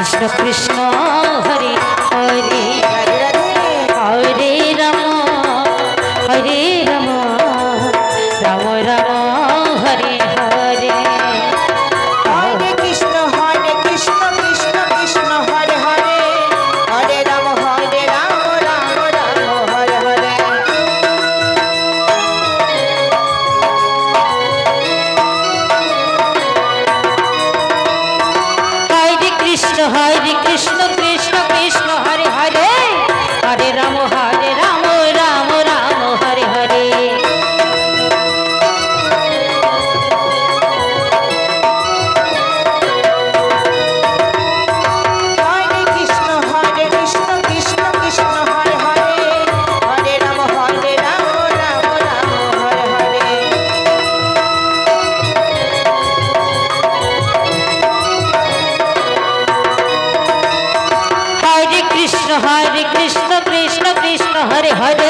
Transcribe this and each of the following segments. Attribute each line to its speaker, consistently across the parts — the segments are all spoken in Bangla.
Speaker 1: কৃষ্ণ কৃষ্ণ হরে
Speaker 2: কৃষ্ণ। हरे हरे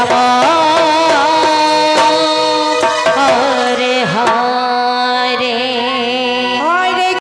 Speaker 1: Rama